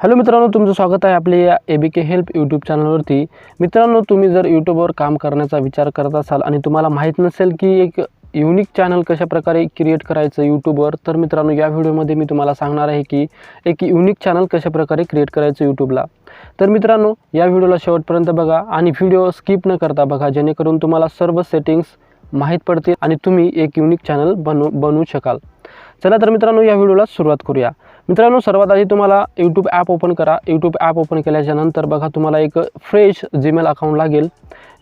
Hello मित्रांनो तुमचं स्वागत आहे आपले या A B K help YouTube चॅनलवरती मित्रांनो तुम्ही जर यूट्यूबवर काम करण्याचा विचार करत असाल आणि तुम्हाला माहीत नसेल की एक युनिक चॅनल कशाप्रकारे क्रिएट करायचं यूट्यूबवर तर मित्रांनो या व्हिडिओमध्ये मी तुम्हाला सांगणार आहे की एक युनिक चॅनल कशाप्रकारे क्रिएट करायचं यूट्यूबला तर मित्रांनो या व्हिडिओला शेवटपर्यंत बघा आणि व्हिडिओ स्किप न करता बघा जेणेकरून तुम्हाला सर्व सेटिंग्स माहीत पडतील आणि तुम्ही एक युनिक चॅनल बनवू बनवू शकाल. चला तर मित्रांनो या व्हिडिओला सुरुवात करूया. मित्रांनो सर्वात आधी तुम्हाला यूट्यूब ॲप ओपन करा. यूट्यूब ॲप ओपन केल्याच्यानंतर बघा तुम्हाला एक फ्रेश जीमेल अकाउंट लागेल.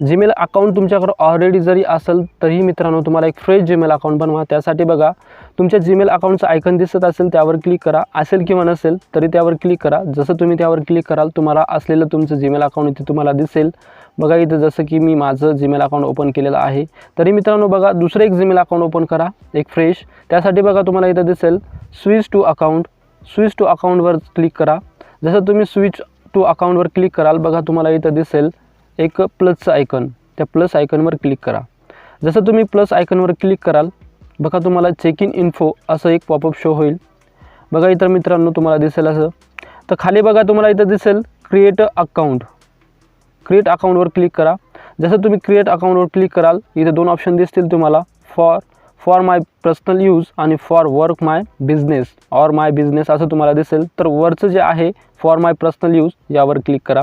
जीमेल अकाउंट तुमच्याकडं ऑलरेडी जरी असेल तरी मित्रांनो तुम्हाला एक फ्रेश जीमेल अकाउंट बनवा. त्यासाठी बघा तुमच्या जीमेल अकाउंटचं आयकन दिसत असेल त्यावर क्लिक करा. असेल किंवा नसेल तरी त्यावर क्लिक करा. जसं तुम्ही त्यावर क्लिक कराल तुम्हाला असलेलं तुमचं जीमेल अकाउंट इथे तुम्हाला दिसेल. बघा इथं जसं की मी माझं जीमेल अकाउंट ओपन केलेलं आहे. तरी मित्रांनो बघा दुसरं एक जीमेल अकाउंट ओपन करा एक फ्रेश त्यासाठी बघा तुम्हाला इथं दिसेल switch to account switch to अकाउंटवर क्लिक करा. जसं तुम्ही स्विच टू अकाउंटवर क्लिक कराल बघा तुम्हाला इथं दिसेल एक प्लसचं आयकन त्या प्लस आयकनवर क्लिक करा. जसं तुम्ही प्लस आयकनवर क्लिक कराल बघा तुम्हाला चेक इन इन्फो असं एक पॉपअप शो होईल. बघा इतर मित्रांनो तुम्हाला दिसेल असं. तर खाली बघा तुम्हाला इथं दिसेल क्रिएट अकाउंट क्रिएट अकाउंटवर क्लिक करा. जसं तुम्ही क्रिएट अकाउंटवर क्लिक कराल इथं दोन ऑप्शन दिसतील तुम्हाला. For for my personal use आणि for work my business or my business असं तुम्हाला दिसेल तर वरचं जे आहे फॉर माय पर्सनल यूज यावर क्लिक करा.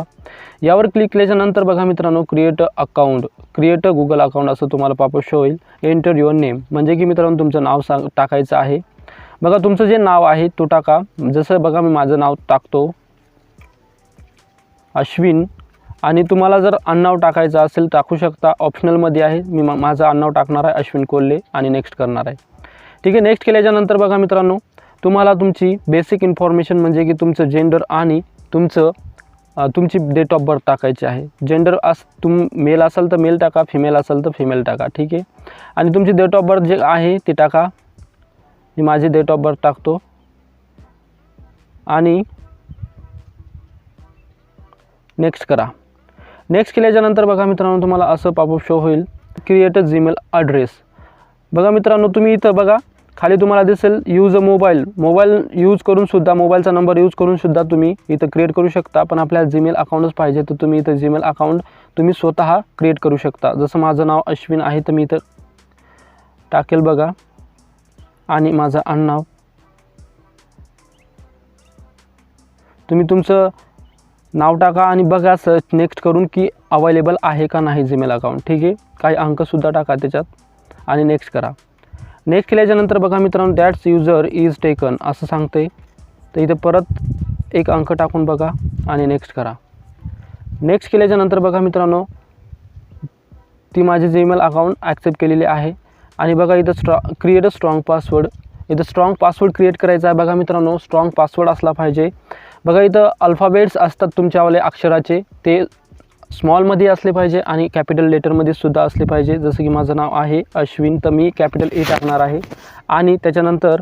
यावर क्लिक केल्याच्यानंतर बघा मित्रांनो create account create Google account असं तुम्हाला पापच शो होईल. एंटर युअर नेम म्हणजे की मित्रांनो तुमचं नाव सांग टाकायचं आहे. बघा तुमचं जे नाव आहे तो टाका. जसं बघा मी माझं नाव टाकतो. अश्विन आणि तुम्हाला जर अन्नाव टाकायचं असेल टाकू शकता. ऑप्शनलमध्ये आहे. मी मा माझं अन्नाव टाकणार आहे अश्विन कोल्हे आणि नेक्स्ट करणार आहे. ठीक आहे नेक्स्ट केल्याच्यानंतर बघा मित्रांनो तुम्हाला तुमची बेसिक इन्फॉर्मेशन म्हणजे की तुमचं जेंडर आणि तुमचं तुमची डेट ऑफ बर्थ टाकायची आहे. जेंडर अस तुम मेल असेल तर मेल टाका फिमेल असेल तर फिमेल टाका. ठीक आहे? आणि तुमची डेट ऑफ बर्थ जे आहे ते टाका. मी माझी डेट ऑफ बर्थ टाकतो. आणि नेक्स्ट करा. नेक्स्ट केल्याच्यानंतर बघा मित्रांनो तुम्हाला असं पॉपअप शो होईल. क्रिएट अ जीमेल ॲड्रेस बघा मित्रांनो तुम्ही इथं बघा खाली तुम्हाला दिसेल use a mobile mobile use करूनसुद्धा मोबाईलचा नंबर यूज करूनसुद्धा तुम्ही इथं क्रिएट करू शकता. पण आपल्याला जीमेल अकाउंटच पाहिजे तर तुम्ही इथं जीमेल अकाउंट तुम्ही स्वतः क्रिएट करू शकता. जसं माझं नाव अश्विन आहे तर मी इथं टाकेल बघा. आणि माझं आडनाव तुम्ही तुमचं नाव टाका आणि बघा सर्च नेक्स्ट करून की अवेलेबल आहे का नाही जीमेल अकाउंट ठीक आहे? काही अंकसुद्धा टाका त्याच्यात आणि नेक्स्ट करा. नेक्स्ट केल्याच्यानंतर बघा मित्रांनो दॅट्स युजर इज टेकन असं सांगते तर इथं परत एक अंक टाकून बघा आणि नेक्स्ट करा. नेक्स्ट केल्याच्यानंतर बघा मित्रांनो ती माझी जीमेल अकाउंट ॲक्सेप्ट केलेली आहे. आणि बघा इथं straw create a strong password इथं स्ट्रॉंग पासवर्ड क्रिएट करायचा आहे बघा मित्रांनो. स्ट्रॉंग पासवर्ड असला पाहिजे. बघा इथं अल्फाबेट्स असतात तुमच्यावाले अक्षराचे. ते स्मॉलमध्ये असले पाहिजे आणि कॅपिटल लेटरमध्ये सुद्धा असले पाहिजे. जसं की माझं नाव आहे अश्विन तर मी कॅपिटल ए e टाकणार आहे. आणि त्याच्यानंतर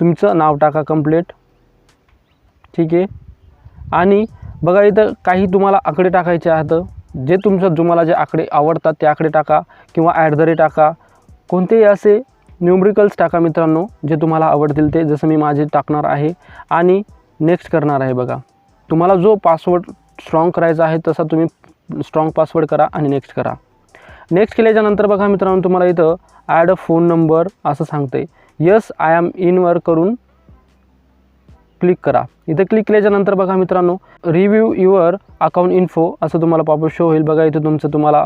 तुमचं नाव टाका कंप्लीट ठीक आहे? आणि बघा इथं काही तुम्हाला आकडे टाकायचे आहेत. जे तुमचं तुम्हाला जे आकडे आवडतात ते आकडे टाका किंवा ॲट द रेट टाका. कोणतेही असे न्यूमरिकल्स टाका मित्रांनो जे तुम्हाला आवडतील ते. जसं मी माझे टाकणार आहे. आणि नेक्स्ट करणार आहे बघा. तुम्हाला जो पासवर्ड स्ट्रॉंग करायचा आहे तसा तुम्ही स्ट्रॉंग पासवर्ड करा आणि नेक्स्ट करा. नेक्स्ट केल्याच्यानंतर बघा मित्रांनो तुम्हाला इथं ॲड अ फोन नंबर असं सांगते यस आय एम इनवर करून क्लिक करा. इथं क्लिक केल्याच्यानंतर बघा मित्रांनो रिव्ह्यू युअर अकाउंट इन्फो असं तुम्हाला पॉपअप शो होईल. बघा इथं तुमचं तुम्हाला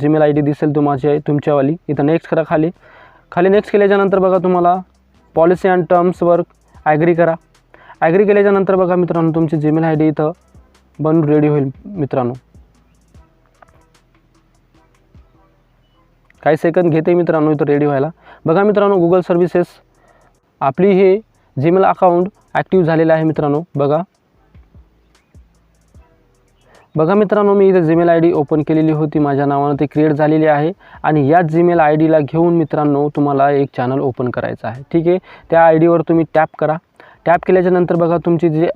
जीमेल आय डी दिसेल तुमची तुमच्यावाली. इथं नेक्स्ट करा खाली. खाली नेक्स्ट केल्याच्यानंतर बघा तुम्हाला पॉलिसी अँड टर्म्सवर ॲग्री करा. ॲग्री केल्याच्यानंतर बघा मित्रांनो तुमची जीमेल आय डी इथं बनून रेडी होईल मित्रांनो. काही सेकंद घेते मित्रांनो इथं रेडी व्हायला. बघा मित्रांनो गुगल सर्व्हिसेस आपली हे जीमेल अकाउंट ॲक्टिव्ह झालेलं आहे मित्रांनो बघा. बघा मित्रांनो मी इथं जीमेल आय डी ओपन केलेली होती माझ्या नावानं ती क्रिएट झालेली आहे. आणि याच जीमेल आय डीला घेऊन मित्रांनो तुम्हाला एक चॅनल ओपन करायचं आहे. ठीक आहे? त्या आय डीवर तुम्ही टॅप करा. टॅप केल्याच्यानंतर बघा तुमची जी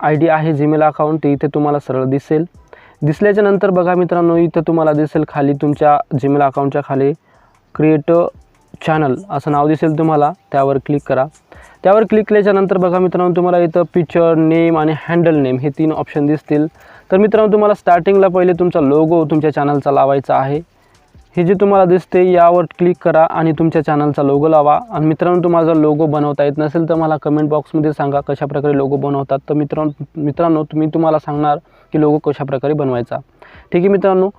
आय डी आहे जीमेल अकाउंट ते इथे तुम्हाला सरळ दिसेल. दिसल्याच्यानंतर बघा मित्रांनो इथं तुम्हाला दिसेल खाली तुमच्या जीमेल अकाउंटच्या खाली क्रिएट चॅनल असं नाव दिसेल तुम्हाला. त्यावर क्लिक करा. त्यावर क्लिक केल्याच्यानंतर बघा मित्रांनो तुम्हाला इथं पिक्चर नेम आणि हँडल नेम हे तीन ऑप्शन दिसतील. तर मित्रांनो तुम्हाला स्टार्टिंगला पहिले तुमचा लोगो तुमच्या चॅनलचा लावायचा आहे. हे जे तुम्हाला दिसते यावर क्लिक करा आणि तुमच्या चॅनलचा लोगो लावा. आणि मित्रांनो तुम्हाला जर लोगो बनवता येत नसेल तर मला कमेंट बॉक्समध्ये सांगा कशाप्रकारे लोगो बनवतात. तर मित्रांनो मित्रांनो तुम्ही तुम्हाला सांगणार की लोगो कशाप्रकारे बनवायचा. ठीक आहे मित्रांनो?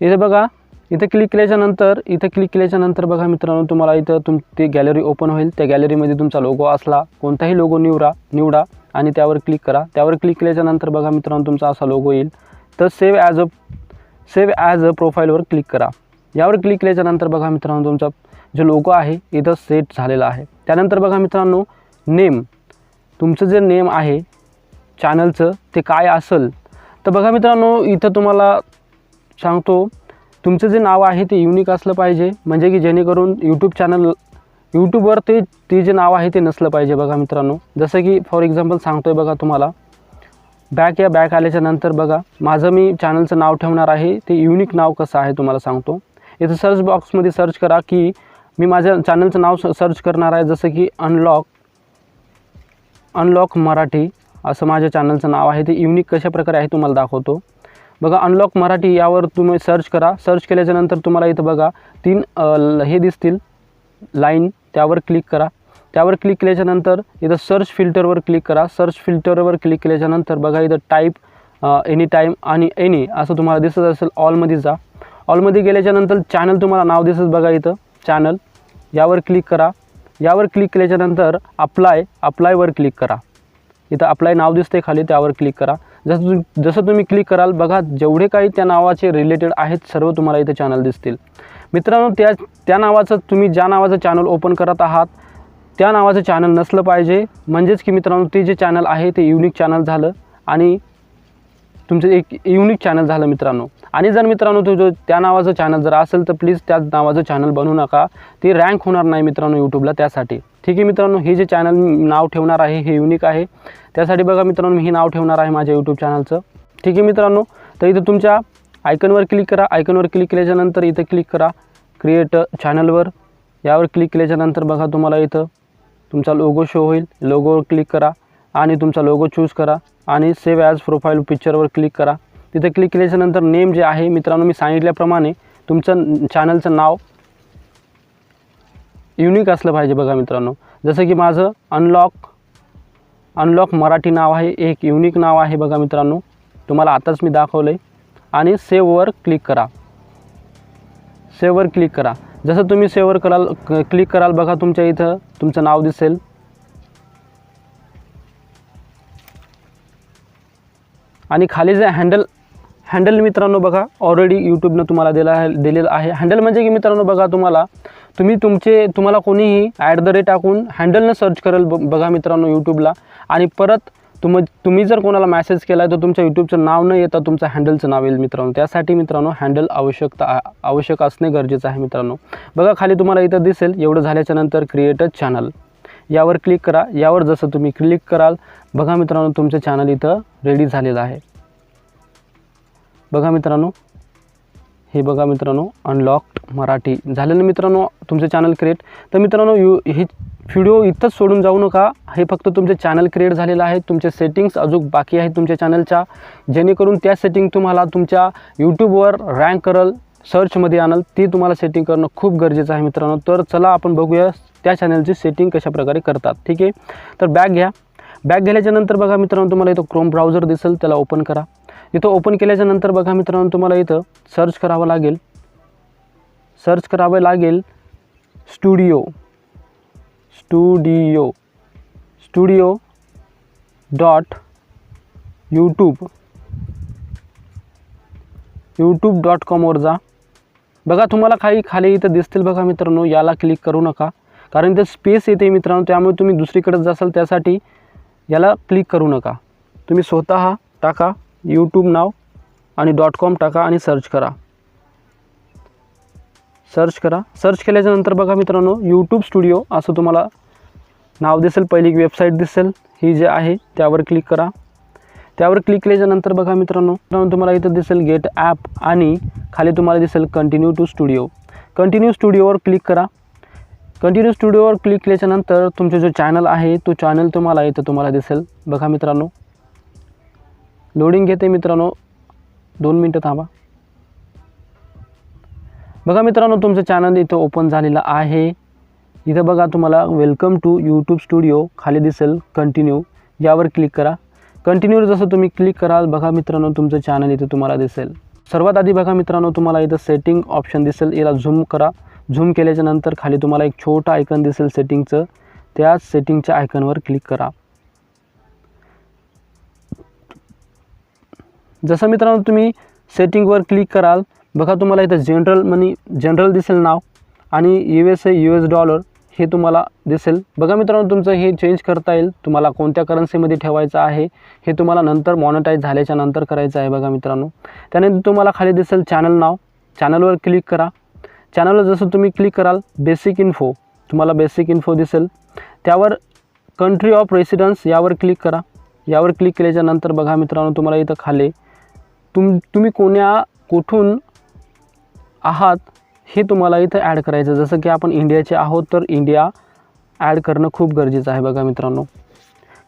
इथे बघा इथे क्लिक केल्याच्यानंतर इथे क्लिक केल्याच्यानंतर बघा मित्रांनो तुम्हाला इथं तुम ती गॅलरी ओपन होईल. त्या गॅलरीमध्ये तुमचा लोगो असला कोणताही लोगो निवडा निवडा आणि त्यावर क्लिक करा. त्यावर क्लिक केल्याच्यानंतर बघा मित्रांनो तुमचा असा लोगो येईल. तर save as a save as a प्रोफाईलवर click करा. यावर क्लिक केल्याच्यानंतर बघा मित्रांनो तुमचा जो लोगो आहे इथं सेट झालेला आहे. त्यानंतर बघा मित्रांनो नेम तुमचं जे नेम आहे चॅनलचं ते काय असेल? तर बघा मित्रांनो इथं तुम्हाला सांगतो तुमचं जे नाव आहे ते युनिक असलं पाहिजे. म्हणजे की जेणेकरून यूट्यूब चॅनल यूट्यूबवर ते ते जे नाव आहे ते नसलं पाहिजे बघा मित्रांनो. जसं की फॉर एक्झाम्पल सांगतो आहे बघा तुम्हाला बॅक या बॅक आल्याच्यानंतर बघा माझं मी चॅनलचं नाव ठेवणार आहे ते युनिक नाव कसं आहे तुम्हाला सांगतो. इथं सर्च बॉक्समध्ये सर्च करा की मी माझ्या चॅनलचं नाव सर्च करणार आहे जसं की अनलॉक अनलॉक मराठी असं माझ्या चॅनलचं नाव आहे ते युनिक कशाप्रकारे आहे तुम्हाला दाखवतो. बघा अनलॉक मराठी यावर तुम्ही सर्च करा. सर्च केल्याच्यानंतर तुम्हाला इथं बघा तीन ल- हे दिसतील लाईन त्यावर क्लिक करा. त्यावर क्लिक केल्याच्यानंतर इथं सर्च फिल्टरवर क्लिक करा. सर्च फिल्टरवर क्लिक केल्याच्यानंतर बघा इथं टाईप एनी टाईम आणि एनी असं तुम्हाला दिसत असेल ऑलमध्ये जा. ऑलमध्ये गेल्याच्यानंतर चॅनल तुम्हाला नाव दिसत बघा इथं चॅनल यावर क्लिक करा. यावर क्लिक केल्याच्यानंतर अप्लाय अप्लायवर क्लिक करा. इथं अप्लाय नाव दिसते खाली त्यावर क्लिक करा. जसं जसं तुम्ही क्लिक कराल बघा जेवढे काही त्या नावाचे रिलेटेड आहेत सर्व तुम्हाला इथं चॅनल दिसतील. मित्रांनो त्या त्या नावाचं तुम्ही ज्या नावाचं चॅनल ओपन करत आहात त्या नावाचं चॅनल नसलं पाहिजे. म्हणजेच की मित्रांनो ते जे चॅनल आहे ते युनिक चॅनल झालं आणि तुमचं एक युनिक चॅनल झालं मित्रांनो. आणि जर मित्रांनो तुझं त्या नावाचं चॅनल जर असेल तर प्लीज त्याच नावाचं चॅनल बनवू नका. ते रँक होणार नाही मित्रांनो यूट्यूबला त्यासाठी. ठीक आहे मित्रांनो हे जे चॅनल नाव ठेवणार आहे हे युनिक आहे. त्यासाठी बघा मित्रांनो मी हे नाव ठेवणार आहे माझ्या यूट्यूब चॅनलचं ठीक आहे मित्रांनो तर इथं तुमच्या आयकनवर क्लिक करा. आयकनवर क्लिक केल्याच्यानंतर इथं क्लिक करा. क्रिएट चॅनलवर यावर क्लिक केल्याच्यानंतर बघा तुम्हाला इथं तुमचा लोगो शो होईल. लोगोवर क्लिक करा आणि तुमचा लोगो चूज करा आणि सेव्ह ॲज प्रोफाईल पिक्चरवर क्लिक करा. तिथे क्लिक केल्याच्यानंतर नेम जे आहे मित्रांनो मी सांगितल्याप्रमाणे तुमचं चॅनलचं नाव युनिक असलं पाहिजे बघा मित्रांनो. जसं की माझं अनलॉक अनलॉक मराठी नाव आहे. एक युनिक नाव आहे बघा मित्रांनो. तुम्हाला आताच मी दाखवलं आहे आणि सेववर क्लिक करा. सेववर क्लिक करा. जसं तुम्ही सेवर कराल क्लिक कराल बघा तुमच्या इथं तुमचं नाव दिसेल. आणि खाली जे हँडल हँडल मित्रांनो बघा ऑलरेडी यूट्यूबनं तुम्हाला दिला आहे दिलेलं आहे. हँडल म्हणजे की मित्रांनो बघा तुम्हाला तुम्ही तुमचे तुम्हाला कोणीही ॲट द रेट टाकून हँडलनं सर्च करेल ब बघा मित्रांनो यूट्यूबला आणि परत तुम तुम्ही जर कोणाला मॅसेज केला तर तुमच्या यूट्यूबचं नाव न येता तुमचं हँडलचं नाव येईल मित्रांनो. त्यासाठी मित्रांनो हँडल आवश्यकता आवश्यक असणे गरजेचं आहे मित्रांनो. बघा खाली तुम्हाला इथं दिसेल एवढं झाल्याच्यानंतर क्रिएटर चॅनल यावर क्लिक करा. यावर जसं तुम्ही क्लिक कराल बघा मित्रांनो तुमचं चॅनल इथं रेडी झालेलं आहे. बघा मित्रांनो हे बघा मित्रांनो अनलॉक्ड मराठी. झालं ना मित्रांनो तुमचं चॅनल क्रिएट तर मित्रांनो यू हे व्हिडिओ इथंच सोडून जाऊ नका. हे फक्त तुमचे चॅनल क्रिएट झालेलं आहे. तुमचे सेटिंग्स अजून बाकी आहेत तुमच्या चॅनलच्या जेणेकरून त्या सेटिंग तुम्हाला तुमच्या यूट्यूबवर रँक करल सर्चमध्ये आणल ती तुम्हाला सेटिंग करणं खूप गरजेचं आहे मित्रांनो. तर चला आपण बघूया त्या चॅनलची सेटिंग कशा प्रकारे करतात. ठीक आहे? तर बॅग घ्या. बॅग गेल्याच्यानंतर बघा मित्रांनो तुम्हाला इथं क्रोम ब्राउझर दिसेल त्याला ओपन करा. इथं ओपन केल्याच्यानंतर बघा मित्रांनो तुम्हाला इथं सर्च करावं लागेल. सर्च करावं लागेल studio studio studio dot YouTube YouTube dot कॉमवर जा. बघा तुम्हाला काही खाली इथं दिसतील बघा मित्रांनो याला क्लिक करू नका. कारण इथं स्पेस येते मित्रांनो त्यामुळे तुम्ही दुसरीकडे जासाल त्यासाठी याला क्लिक करू नका. तुम्ही स्वतः टाका यूट्यूब नाव आणि डॉट कॉम टाका आणि सर्च करा. सर्च करा. सर्च केल्याच्यानंतर बघा मित्रांनो यूट्यूब स्टुडिओ असं तुम्हाला नाव दिसेल पहिली एक वेबसाईट दिसेल ही जे आहे त्यावर क्लिक करा. त्यावर क्लिक केल्याच्यानंतर बघा मित्रांनो मित्रांनो तुम्हाला इथं दिसेल गेट ॲप आणि खाली तुम्हाला दिसेल कंटिन्यू टू स्टुडिओ कंटिन्यू स्टुडिओवर क्लिक करा. कंटिन्यू स्टुडिओवर क्लिक केल्याच्यानंतर तुमचा जो चॅनल आहे तो चॅनल तुम्हाला इथं तुम्हाला दिसेल. बघा मित्रांनो. लोडिंग घेते मित्रांनो. दोन मिनटं थांबा. बघा मित्रांनो तुमचं चॅनल इथं ओपन झालेलं आहे. इथं बघा तुम्हाला वेलकम टू यूट्यूब स्टुडिओ खाली दिसेल कंटिन्यू यावर क्लिक करा. कंटिन्यूवर जसं तुम्ही क्लिक कराल बघा मित्रांनो तुमचं चॅनल इथं तुम्हाला दिसेल. सर्वात आधी बघा मित्रांनो तुम्हाला इथं सेटिंग ऑप्शन दिसेल. याला झूम करा. झूम केल्याच्यानंतर खाली तुम्हाला एक छोटा आयकन दिसेल सेटिंगचं त्या सेटिंगच्या आयकनवर क्लिक करा. जसं मित्रांनो तुम्ही सेटिंगवर क्लिक कराल बघा तुम्हाला इथं जनरल मनी जनरल दिसेल नाव. आणि U S A U S dollar हे तुम्हाला दिसेल. बघा मित्रांनो तुमचं हे चेंज करता येईल. तुम्हाला कोणत्या करन्सीमध्ये ठेवायचं आहे हे तुम्हाला नंतर मॉनिटाईज झाल्याच्यानंतर करायचं आहे बघा मित्रांनो. त्यानंतर तुम्हाला खाली दिसेल चॅनल नाव. चॅनलवर क्लिक करा. चॅनलवर जसं तुम्ही क्लिक कराल बेसिक इन्फो तुम्हाला बेसिक इन्फो दिसेल. त्यावर कंट्री ऑफ रेसिडन्स यावर क्लिक करा. यावर क्लिक केल्याच्यानंतर बघा मित्रांनो तुम्हाला इथं खाली तुम तुम्ही कोण्या कुठून आहात हे तुम्हाला इथं ॲड करायचं जसं की आपण इंडियाचे आहोत तर इंडिया ॲड करणं खूप गरजेचं आहे बघा मित्रांनो.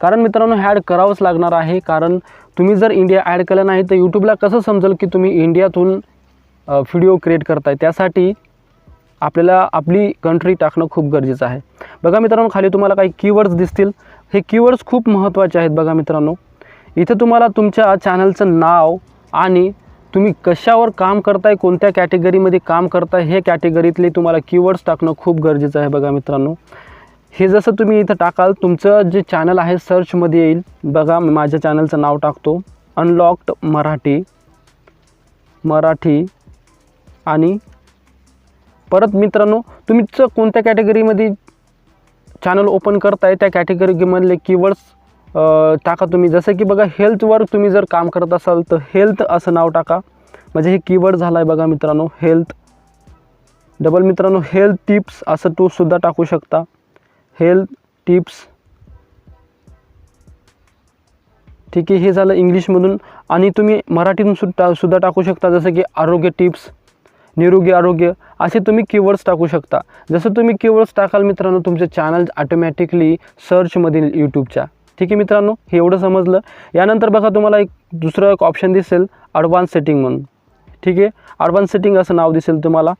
कारण मित्रांनो ॲड करावंच लागणार आहे. कारण तुम्ही जर इंडिया ॲड केलं नाही तर यूट्यूबला कसं समजेल की तुम्ही इंडियातून व्हिडिओ क्रिएट करताय? त्यासाठी आपल्याला आपली कंट्री टाकणं खूप गरजेचं आहे. बघा मित्रांनो खाली तुम्हाला काही कीवर्ड्स दिसतील. हे कीवर्ड्स खूप महत्त्वाचे आहेत बघा मित्रांनो. इथे तुम्हाला तुमच्या चॅनलचं नाव आणि तुम्ही कशावर काम करताय कोणत्या कॅटेगरीमध्ये काम करताय हे कॅटेगरीतले तुम्हाला कीवर्ड्स टाकणं खूप गरजेचं आहे बघा मित्रांनो. हे जसं तुम्ही इथं टाकाल तुमचं जे चॅनल आहे सर्चमध्ये येईल. बघा मी माझ्या चॅनलचं नाव टाकतो. अनलॉक्ड मराठी मराठी आणि परत मित्रांनो तुमचं कोणत्या कॅटेगरीमध्ये चॅनल ओपन करताय त्या कॅटेगरीमधले कीवर्ड्स टाका तुम्ही. जसं की बघा हेल्थवर तुम्ही जर काम करत असाल तर हेल्थ असं नाव टाका. म्हणजे हे कीवर्ड झालं आहे बघा मित्रांनो हेल्थ डबल मित्रांनो हेल्थ टिप्स असं तो सुद्धा टाकू शकता. हेल्थ टिप्स ठीक आहे हे झालं इंग्लिशमधून आणि तुम्ही मराठीतून सुद्धा सुद्धा टाकू शकता जसं की आरोग्य टिप्स निरोगी आरोग्य असे तुम्ही कीवर्ड्स टाकू शकता. जसं तुम्ही कीवर्ड्स टाकाल मित्रांनो तुमचे चॅनल ऑटोमॅटिकली सर्चमधील यूट्यूबच्या ठीक आहे मित्रांनो? हे एवढं समजलं. यानंतर बघा तुम्हाला एक दुसरं एक ऑप्शन दिसेल ॲडव्हान्स सेटिंग म्हणून. ठीक आहे? ॲडव्हान्स सेटिंग असं नाव दिसेल तुम्हाला.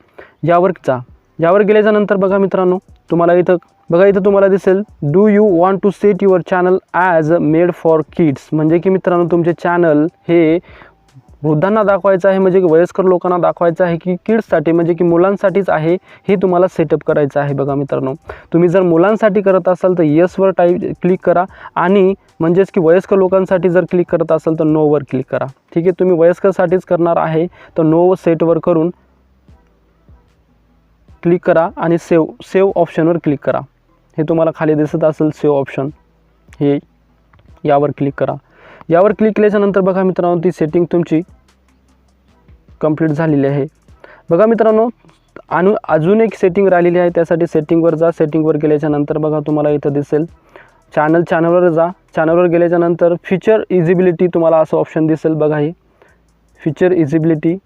यावर जा. यावर गेल्याच्यानंतर बघा मित्रांनो तुम्हाला इथं बघा इथं तुम्हाला दिसेल do you want to set your channel as made for kids म्हणजे की मित्रांनो तुमचे चॅनल हे वृद्धांना दाखवायचं आहे म्हणजे की वयस्कर लोकांना दाखवायचं आहे की किड्ससाठी म्हणजे की मुलांसाठीच आहे हे तुम्हाला सेटअप करायचं आहे बघा मित्रांनो. तुम्ही जर मुलांसाठी करत असाल तर येसवर टाईप क्लिक करा आणि म्हणजेच की वयस्कर लोकांसाठी जर क्लिक करत असाल तर नोवर क्लिक करा. ठीक आहे तुम्ही वयस्करसाठीच करणार आहे तर नो सेटवर करून क्लिक करा आणि सेव सेव ऑप्शनवर क्लिक करा. हे तुम्हाला खाली दिसत असेल सेव ऑप्शन हे यावर क्लिक करा. यावर क्लिक केल्याच्यानंतर बघा मित्रांनो ती सेटिंग तुमची कंप्लीट झालेली आहे. बघा मित्रांनो आणि अजून एक सेटिंग राहिलेली आहे त्यासाठी सेटिंगवर जा. सेटिंगवर गेल्याच्यानंतर बघा तुम्हाला इथं दिसेल. चॅनल चॅनलवर जा. चॅनलवर गेल्याच्यानंतर फीचर इजिबिलिटी तुम्हाला असं ऑप्शन दिसेल बघा हे. फीचर इजिबिलिटी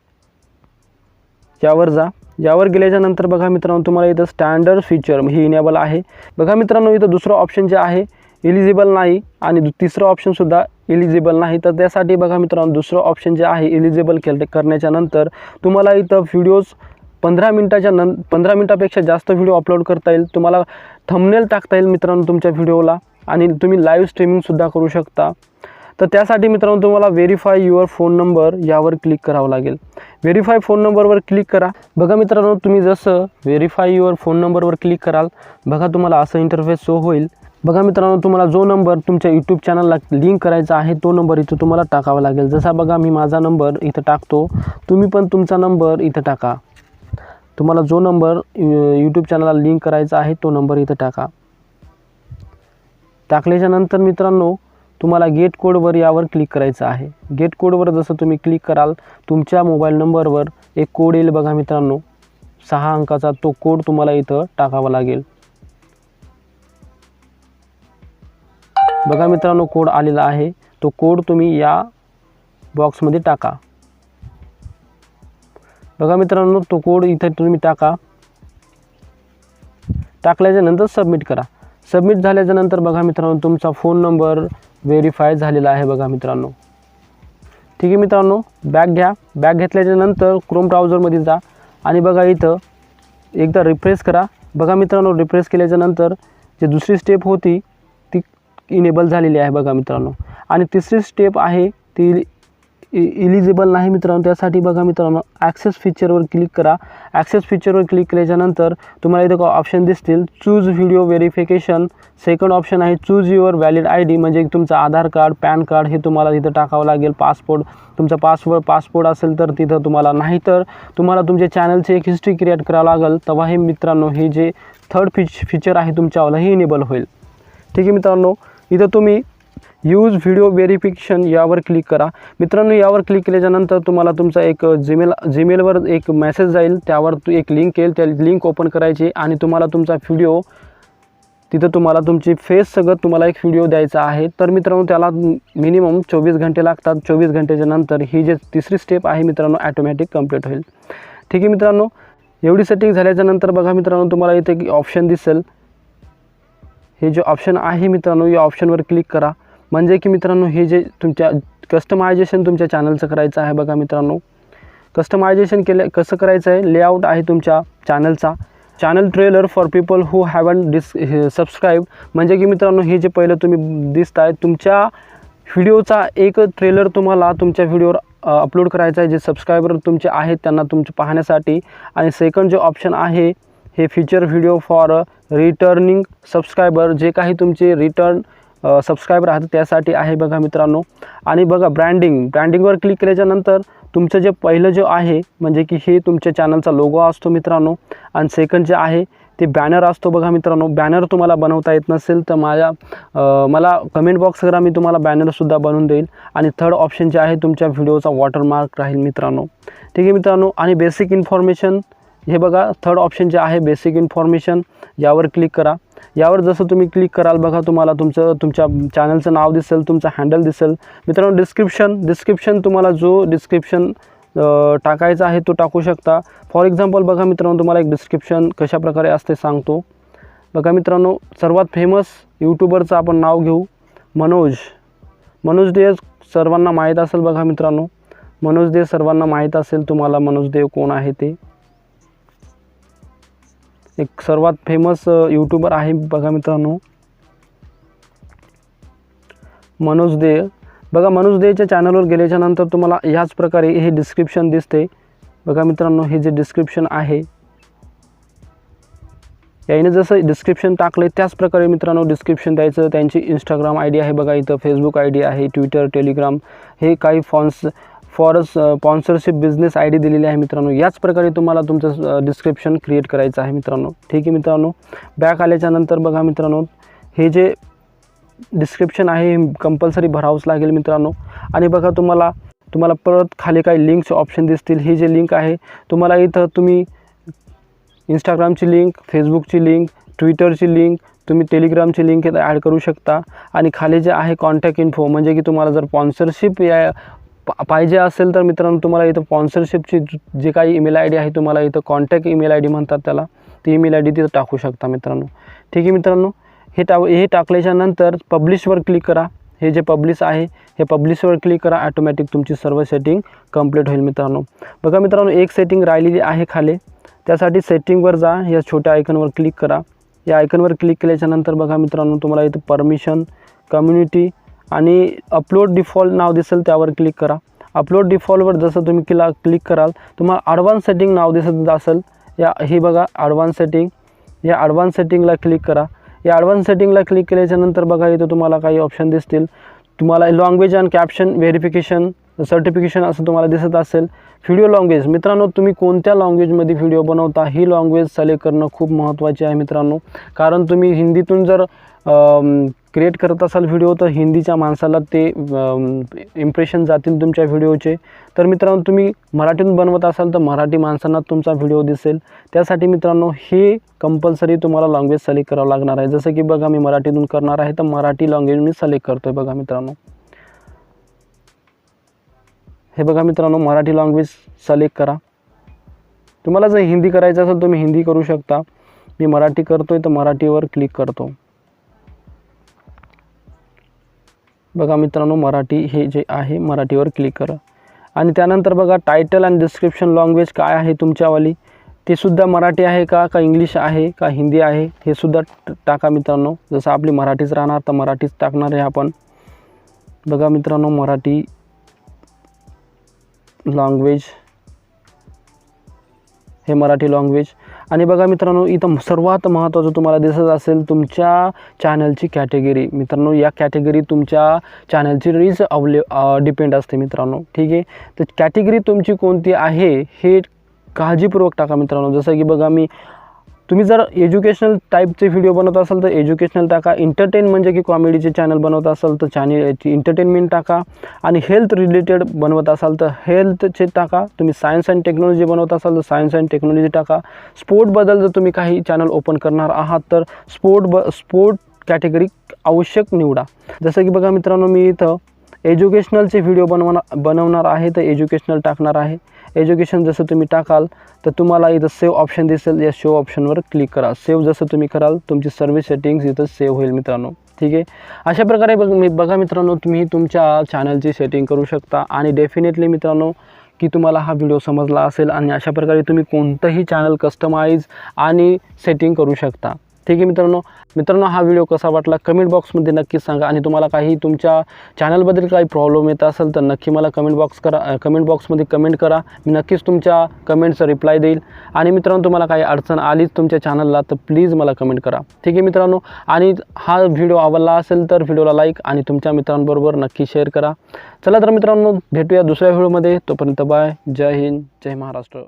यावर जा. यावर गेल्याच्यानंतर बघा मित्रांनो तुम्हाला इथं स्टँडर्ड फीचर ही इनेबल आहे. बघा मित्रांनो इथं दुसरं ऑप्शन जे आहे इलिजिबल नाही आणि दु तिसरं ऑप्शनसुद्धा इलिजिबल नाही. तर त्यासाठी बघा मित्रांनो दुसरं ऑप्शन जे आहे इलिजिबल केलं करण्याच्या नंतर तुम्हाला इथं व्हिडिओज पंधरा मिनटाच्या नं पंधरा मिनटापेक्षा जास्त व्हिडिओ अपलोड करता येईल. तुम्हाला थंबनेल टाकता येईल मित्रांनो तुमच्या व्हिडिओला आणि तुम्ही लाईव्ह स्ट्रीमिंगसुद्धा करू शकता. तर त्यासाठी मित्रांनो तुम्हाला व्हेरीफाय युअर फोन नंबर यावर क्लिक करावं लागेल. व्हेरीफाय फोन नंबरवर क्लिक करा. बघा मित्रांनो तुम्ही जसं व्हेरीफाय युअर फोन नंबरवर क्लिक कराल बघा तुम्हाला असं इंटरफेस शो होईल. बघा मित्रांनो तुम्हाला जो नंबर तुमच्या यूट्यूब चॅनलला लिंक करायचा आहे तो नंबर इथं तुम्हाला टाकावा लागेल. जसा बघा मी माझा नंबर इथं टाकतो. तुम्ही पण तुमचा नंबर इथं टाका. तुम्हाला जो नंबर यूट्यूब चॅनलला लिंक करायचा आहे तो नंबर इथं टाका. टाकल्याच्या नंतर मित्रांनो तुम्हाला गेट कोडवर यावर क्लिक करायचं आहे. गेट कोडवर जसं तुम्ही क्लिक कराल तुमच्या मोबाईल नंबरवर एक कोड येईल बघा मित्रांनो. सहा अंकाचा तो कोड तुम्हाला इथं टाकावा लागेल. बघा मित्रांनो कोड आलेला आहे. तो कोड तुम्ही या बॉक्समध्ये टाका. बघा मित्रांनो तो कोड इथं तुम्ही टाका. टाकल्याच्या नंतर सबमिट करा. सबमिट झाल्याच्यानंतर बघा मित्रांनो तुमचा फोन नंबर व्हेरीफाय झालेला आहे बघा मित्रांनो. ठीक आहे मित्रांनो बॅग घ्या. बॅग घेतल्याच्या नंतर क्रोम ब्राउझरमध्ये जा. आणि बघा इथं एकदा रिफ्रेश करा. बघा मित्रांनो रिफ्रेश केल्याच्यानंतर जी दुसरी स्टेप होती इनेबल झालेली आहे बघा मित्रांनो. आणि तिसरी स्टेप आहे ती e- इलिजिबल नाही मित्रांनो त्यासाठी बघा मित्रांनो ॲक्सेस फीचरवर क्लिक करा. ॲक्सेस फीचरवर क्लिक केल्याच्यानंतर तुम्हाला इथं ऑप्शन दिसतील. Choose video verification second option आहे choose your valid I D म्हणजे तुमचं आधार कार्ड पॅन कार्ड हे तुम्हाला तिथं टाकावं लागेल. पासपोर्ट तुमचा पासवर्ड पासपोर्ट असेल तर तिथं तुम्हाला नाही तर तुम्हाला तुमच्या चॅनलची एक हिस्ट्री क्रिएट करावं लागेल. तेव्हा हे मित्रांनो हे जे थर्ड फीच फीचर आहे तुमच्यावाला हे इनेबल होईल. ठीक आहे मित्रांनो? इथं तुम्ही यूज व्हिडिओ व्हेरिफिकेशन यावर क्लिक करा. मित्रांनो यावर क्लिक केल्याच्यानंतर तुम्हाला तुमचा एक जीमेल जीमेलवर एक मेसेज जाईल. त्यावर तू एक लिंक येईल. त्या लिंक ओपन करायची आणि तुम्हाला तुमचा व्हिडिओ तिथं तुम्हाला तुमची फेस सगळं तुम्हाला एक व्हिडिओ द्यायचा आहे. तर मित्रांनो त्याला मिनिमम चोवीस घंटे लागतात. चोवीस घंटेच्या नंतर ही जे तिसरी स्टेप आहे मित्रांनो ॲटोमॅटिक कंप्लीट होईल. ठीक आहे मित्रांनो एवढी सेटिंग झाल्याच्यानंतर बघा मित्रांनो तुम्हाला इथे एक ऑप्शन दिसेल. हे जे ऑप्शन आहे मित्रांनो या ऑप्शनवर क्लिक करा. म्हणजे की मित्रांनो हे जे तुमच्या कस्टमायझेशन तुमच्या चॅनलचं करायचं आहे बघा मित्रांनो. कस्टमायझेशन केलं कसं करायचं आहे? लेआउट आहे तुमच्या चॅनलचा channel trailer for people who haven't डिस सबस्क्राईब म्हणजे की मित्रांनो हे जे पहिलं तुम्ही दिसत आहे तुमच्या व्हिडिओचा एक ट्रेलर तुम्हाला तुमच्या व्हिडिओवर अपलोड करायचा आहे. जे सबस्क्रायबर तुमचे आहेत त्यांना तुमचे पाहण्यासाठी. आणि सेकंड जे ऑप्शन आहे हे feature video for returning subscriber जे काही तुमचे रिटर्न सबस्क्रायबर आहात त्यासाठी आहे बघा मित्रांनो. आणि बघा ब्रँडिंग ब्रँडिंगवर क्लिक केल्याच्यानंतर तुमचं जे पहिलं जे आहे म्हणजे की हे तुमच्या चॅनलचा लोगो असतो मित्रांनो. आणि सेकंड जे आहे ते बॅनर असतो बघा मित्रांनो. बॅनर तुम्हाला बनवता येत नसेल तर माझ्या मला कमेंट बॉक्स करा मी तुम्हाला बॅनरसुद्धा बनवून देईल. आणि थर्ड ऑप्शन जे आहे तुमच्या व्हिडिओचा वॉटरमार्क राहील मित्रांनो. ठीक आहे मित्रांनो. आणि बेसिक इन्फॉर्मेशन हे बघा थर्ड ऑप्शन जे आहे बेसिक इन्फॉर्मेशन यावर क्लिक करा. यावर जसं तुम्ही क्लिक कराल बघा तुम्हाला तुमचं तुमच्या चॅनलचं नाव दिसेल तुमचं हँडल दिसेल. मित्रांनो डिस्क्रिप्शन डिस्क्रिप्शन तुम्हाला जो डिस्क्रिप्शन टाकायचा आहे तो टाकू शकता. फॉर एक्झाम्पल बघा मित्रांनो तुम्हाला एक डिस्क्रिप्शन कशाप्रकारे असते सांगतो. बघा मित्रांनो सर्वात फेमस यूट्यूबरचं आपण नाव घेऊ. मनोज. मनोज देव सर्वांना माहीत असेल बघा मित्रांनो. मनोज देव सर्वांना माहीत असेल तुम्हाला मनोज देव कोण आहे ते. एक सर्वात फेमस यूट्यूबर आहे बघा मित्रांनो. मनोज दे. बघा मनोज देच्या चॅनलवर गेल्याच्यानंतर तुम्हाला ह्याच प्रकारे हे डिस्क्रिप्शन दिसते. बघा मित्रांनो हे जे डिस्क्रिप्शन आहे याने जसं डिस्क्रिप्शन टाकलं त्याच प्रकारे मित्रांनो डिस्क्रिप्शन द्यायचं. त्यांची इंस्टाग्राम आय डी आहे बघा इथं फेसबुक आय डी आहे ट्विटर टेलिग्राम हे काही phones for sponsorship business I D दिलेली आहे मित्रांनो. याच प्रकारे तुम्हाला तुमचं डिस्क्रिप्शन क्रिएट करायचं आहे मित्रांनो. ठीक आहे मित्रांनो? बॅक आल्याच्यानंतर बघा मित्रांनो हे जे डिस्क्रिप्शन आहे हे कंपल्सरी भरावंच लागेल मित्रांनो. आणि बघा तुम्हाला तुम्हाला परत खाली काही लिंक्स ऑप्शन दिसतील. ही जे लिंक आहे तुम्हाला इथं तुम्ही इंस्टाग्रामची लिंक फेसबुकची लिंक ट्विटरची लिंक तुम्ही टेलिग्रामची लिंक इथं ॲड करू शकता. आणि खाली जे आहे कॉन्टॅक्ट इन्फो म्हणजे की तुम्हाला जर स्पॉन्सरशिप या पा- पाहिजे असेल तर मित्रांनो तुम्हाला इथं स्पॉन्सरशिपची जे काही ईमेल आय डी आहे तुम्हाला इथं कॉन्टॅक्ट ईमेल आय डी म्हणतात त्याला ती ईमेल आय डी तिथं टाकू शकता मित्रांनो. ठीक आहे मित्रांनो हे टा हे टाकल्याच्या नंतर पब्लिशवर क्लिक करा. हे जे पब्लिश आहे हे पब्लिशवर क्लिक करा ॲटोमॅटिक तुमची सर्व सेटिंग कंप्लीट होईल मित्रांनो. बघा मित्रांनो एक सेटिंग राहिलेली आहे खाली. त्यासाठी सेटिंगवर जा या छोट्या आयकनवर क्लिक करा. या आयकनवर क्लिक केल्याच्यानंतर बघा मित्रांनो तुम्हाला इथं परमिशन कम्युनिटी आणि अपलोड डिफॉल्ट नाव दिसेल त्यावर क्लिक करा. अपलोड डिफॉल्टवर जसं तुम्ही किला क्लिक कराल तुम्हाला ॲडव्हान्स सेटिंग नाव दिसत असेल. या हे बघा ॲडव्हान्स सेटिंग या ॲडव्हान्स सेटिंगला क्लिक करा. या ॲडव्हान्स सेटिंगला क्लिक केल्याच्यानंतर बघा इथं तुम्हाला काही ऑप्शन दिसतील. तुम्हाला language and caption verification certification असं तुम्हाला दिसत असेल. व्हिडिओ लँग्वेज मित्रांनो तुम्ही कोणत्या लँग्वेजमध्ये व्हिडिओ बनवता ही लँग्वेज सिलेक्ट करणं खूप महत्त्वाचे आहे मित्रांनो. कारण तुम्ही हिंदीतून जर क्रिएट करत असाल व्हिडिओ तर हिंदीच्या माणसाला ते इम्प्रेशन जातील तुमच्या व्हिडिओचे तर मित्रांनो तुम्ही मराठीतून बनवत असाल तर मराठी माणसांना तुमचा व्हिडिओ दिसेल. त्यासाठी मित्रांनो हे कंपल्सरी तुम्हाला लँग्वेज सिलेक्ट करावं लागणार आहे. जसं की बघा मी मराठीतून करणार आहे तर मराठी लँग्वेज मी सिलेक्ट करतो आहे बघा मित्रांनो. हे बघा मित्रांनो मराठी लँग्वेज सिलेक्ट करा. तुम्हाला जर हिंदी करायचं असेल तुम्ही हिंदी करू शकता. मी मराठी करतो आहे तर मराठीवर क्लिक करतो. बघा मित्रांनो मराठी हे जे आहे मराठीवर क्लिक करा. आणि त्यानंतर बघा टायटल आणि डिस्क्रिप्शन लँग्वेज काय आहे तुमच्यावाली? ते सुद्धा मराठी आहे का का इंग्लिश आहे का हिंदी आहे हे सुद्धा ट- टाका मित्रांनो. जसं आपली मराठीच राहणार तर मराठीच टाकणार आहे आपण. बघा मित्रांनो मराठी लँग्वेज हे मराठी लँग्वेज आणि बघा मित्रांनो इथं सर्वात महत्त्वाचं तुम्हाला दिसत असेल तुमच्या चॅनलची कॅटेगरी. मित्रांनो या कॅटेगरी तुमच्या चॅनलची रीच अवले डिपेंड असते मित्रांनो. ठीक आहे? तर कॅटेगरी तुमची कोणती आहे हे काळजीपूर्वक टाका मित्रांनो. जसं की बघा मी तुम्ही जर एज्युकेशनल टाईपचे व्हिडिओ बनवत असाल तर एज्युकेशनल टाका. इंटरटेन म्हणजे की कॉमेडीचे चॅनल बनवत असाल तर चॅनल इंटरटेनमेंट टाका. आणि हेल्थ रिलेटेड बनवत असाल तर हेल्थचे टाका. तुम्ही सायन्स अँड टेक्नॉलॉजी बनवत असाल तर सायन्स अँड टेक्नॉलॉजी टाका. स्पोर्टबद्दल जर तुम्ही काही चॅनल ओपन करणार आहात तर स्पोर्ट ब स्पोर्ट कॅटेगरी आवश्यक निवडा. जसं की बघा मित्रांनो मी इथं एज्युकेशनलचे व्हिडिओ बनवणार बनवणार आहे तर एज्युकेशनल टाकणार आहे. एज्युकेशन जसं तुम्ही टाकाल तर तुम्हाला इथं सेव्ह ऑप्शन दिसेल. या सेव्ह ऑप्शनवर क्लिक करा. सेव्ह जसं तुम्ही कराल तुमची सर्व्हिस सेटिंग्स इथं सेव्ह होईल मित्रांनो. ठीक आहे? अशा प्रकारे बघ मी बघा मित्रांनो तुम्ही तुमच्या चॅनलची सेटिंग करू शकता. आणि डेफिनेटली मित्रांनो की तुम्हाला हा व्हिडिओ समजला असेल. आणि अशा प्रकारे तुम्ही कोणतंही चॅनल कस्टमाइज आणि सेटिंग करू शकता. ठीक आहे मित्रांनो. मित्रांनो हा व्हिडिओ कसा वाटला कमेंट बॉक्समध्ये नक्कीच सांगा आणि तुम्हाला काही तुमच्या चॅनलबद्दल काही प्रॉब्लेम येत असेल तर नक्की मला कमेंट बॉक्स करा कमेंट बॉक्समध्ये कमेंट करा. मी नक्कीच तुमच्या कमेंटचा रिप्लाय देईल. आणि मित्रांनो तुम्हाला काही अडचण आलीच तुमच्या चॅनलला तर प्लीज मला कमेंट करा. ठीक आहे मित्रांनो? आणि हा व्हिडिओ आवडला असेल तर व्हिडिओला लाईक आणि तुमच्या मित्रांबरोबर नक्की शेअर करा. चला तर मित्रांनो भेटूया दुसऱ्या व्हिडिओमध्ये तोपर्यंत बाय जय हिंद जय महाराष्ट्र.